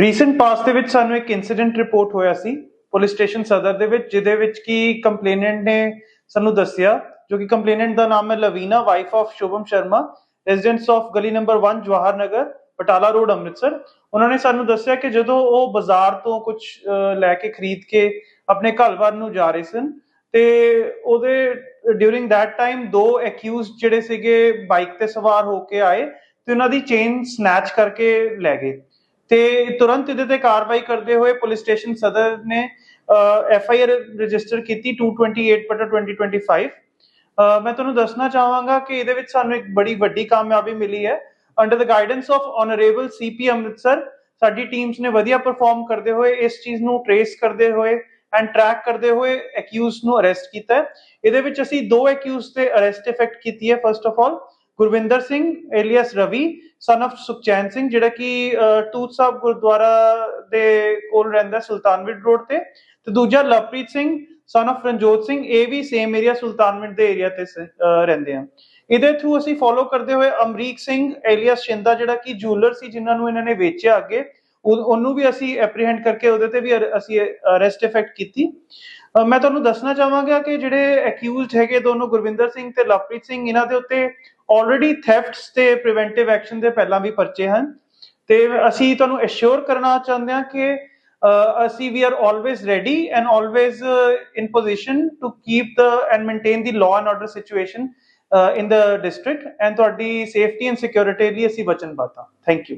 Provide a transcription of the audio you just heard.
Recent ਪਾਸ ਦੇ ਵਿੱਚ ਸਾਨੂੰ ਇੱਕ ਇਨਸੀਡੈਂਟ ਰਿਪੋਰਟ ਹੋਇਆ ਸੀ ਪੁਲਿਸ ਸਟੇਸ਼ਨ ਸਦਰ ਦੇ ਵਿੱਚ, ਜਿਹਦੇ ਵਿੱਚ ਕੀ ਕੰਪਲੇਨੈਂਟ ਨੇ ਸਾਨੂੰ ਦੱਸਿਆ, ਜੋ ਕਿ ਕੰਪਲੇਨੈਂਟ ਦਾ ਨਾਮ ਹੈ Lavina wife of Shubham Sharma residents of ਗਲੀ ਨੰਬਰ 1 ਜਵਾਹਰ ਨਗਰ, ਬਟਾਲਾ ਰੋਡ ਅੰਮ੍ਰਿਤਸਰ। ਉਹਨਾਂ ਨੇ ਸਾਨੂੰ ਦੱਸਿਆ ਕਿ ਜਦੋਂ ਉਹ ਬਾਜ਼ਾਰ ਤੋਂ ਕੁਝ ਲੈ ਕੇ ਖਰੀਦ ਕੇ ਆਪਣੇ ਘਰ ਵੱਲ ਨੂੰ ਜਾ ਰਹੇ ਸਨ, ਤੇ ਉਹਦੇ ਡਿਊਰਿੰਗ that ਟਾਈਮ ਦੋ ਅਕਿਊਜ਼ਡ ਜਿਹੜੇ ਸੀਗੇ ਬਾਈਕ ਤੇ ਸਵਾਰ ਹੋ ਕੇ ਆਏ, ਤੇ ਉਹਨਾਂ ਦੀ ਚੇਨ ਸਨੈਚ ਕਰਕੇ ਲੈ ਗਏ। ਤੇ ਤੁਰੰਤ ਇਹਦੇ ਤੇ ਕਾਰਵਾਈ ਕਰਦੇ ਹੋਏ ਪੁਲਿਸ ਸਟੇਸ਼ਨ ਸਦਰ ਨੇ ਐਫ ਆਈ ਆਰ ਰਜਿਸਟਰ ਕੀਤੀ 228 ਬਟਾ 2025 ਮੈਂ ਤੁਹਾਨੂੰ ਦੱਸਣਾ ਚਾਹਾਂਗਾ ਕਿ ਇਹਦੇ ਵਿੱਚ ਸਾਨੂੰ ਇੱਕ ਬੜੀ ਵੱਡੀ ਕਾਮਯਾਬੀ ਮਿਲੀ ਹੈ। Under the guidance of honourable CP Amritsar ਸਾਡੀ ਟੀਮਸ ਨੇ ਵਧੀਆ ਪਰਫਾਰਮ ਕਰਦੇ ਹੋਏ ਇਸ ਚੀਜ਼ ਨੂੰ ਟਰੇਸ ਕਰਦੇ ਹੋਏ ਐਂਡ ਟਰੈਕ ਕਰਦੇ ਹੋਏ ਅਕਿਊਜ਼ਡ ਨੂੰ ਅਰੈਸਟ ਕੀਤਾ ਇਹਦੇ ਵਿੱਚ ਅਸੀਂ ਦੋ ਅਕਿਊਜ਼ਡ ਤੇ ਅਰੈਸਟ ਇਫੈਕਟ ਕੀਤੀ ਹੈ first of all Gurvinder Singh, alias Ravi son of Sukhchain Singh, ਜਿਹੜਾ ਕਿ ਟੂਤ ਸਾਹਿਬ ਗੁਰਦੁਆਰਾ ਦੇ ਕੋਲ ਰਹਿੰਦਾ ਸੁਲਤਾਨਵਿੰਡ ਰੋਡ ਤੇ। ਤੇ ਦੂਜਾ ਲਵਪ੍ਰੀਤ ਸਿੰਘ ਸਨ of ਰਣਜੋਤ ਸਿੰਘ, ਇਹ ਵੀ ਸੇਮ ਏਰੀਆ ਸੁਲਤਾਨਵਿੰਡ ਦੇ ਏਰੀਆ ਤੇ ਰਹਿੰਦੇ ਆ। ਇਹਦੇ ਥਰੂ ਅਸੀਂ ਫੋਲੋ ਕਰਦੇ ਹੋਏ ਅਮਰੀਕ ਸਿੰਘ, ਏਲੀਅਸ ਸ਼ਿੰਦਾ, ਜਿਹੜਾ ਕਿ ਜੂਲਰ ਸੀ, ਜਿਨ੍ਹਾਂ ਨੂੰ ਇਹਨਾਂ ਨੇ ਵੇਚਿਆ ਅੱਗੇ। ਉਹਨੂੰ ਵੀ ਅਸੀਂ ਐਪਰੀਹੈਂਡ ਕਰਕੇ ਉਹਦੇ ਤੇ ਵੀ ਅਸੀਂ ਅਰੈਸਟ ਇਫੈਕਟ ਕੀਤੀ। ਮੈਂ ਤੁਹਾਨੂੰ ਦੱਸਣਾ ਚਾਹਾਂਗਾ ਕਿ ਜਿਹੜੇ ਅਕਿਊਜ਼ਡ ਹੈਗੇ ਦੋਨੋਂ ਗੁਰਵਿੰਦਰ ਸਿੰਘ ਤੇ ਲਵਪ੍ਰੀਤ ਸਿੰਘ, ਇਹਨਾਂ ਦੇ ਉੱਤੇ ਆਲਰੇਡੀ ਥੈਫਟਸ ਤੇ ਪ੍ਰੀਵੈਂਟਿਵ ਐਕਸ਼ਨ ਦੇ ਪਹਿਲਾਂ ਵੀ ਪਰਚੇ ਹਨ। ਤੇ ਅਸੀਂ ਤੁਹਾਨੂੰ ਅਸ਼ੋਰ ਕਰਨਾ ਚਾਹੁੰਦੇ ਹਾਂ ਕਿ ਅਸੀਂ we are always ready and always in position to keep the and maintain the law and order situation in the district and ਤੁਹਾਡੀ ਸੇਫਟੀ ਐਂਡ ਸਿਕਿਉਰਿਟੀ ਲਈ ਅਸੀਂ ਵਚਨਬੱਧ ਹਾਂ। Thank you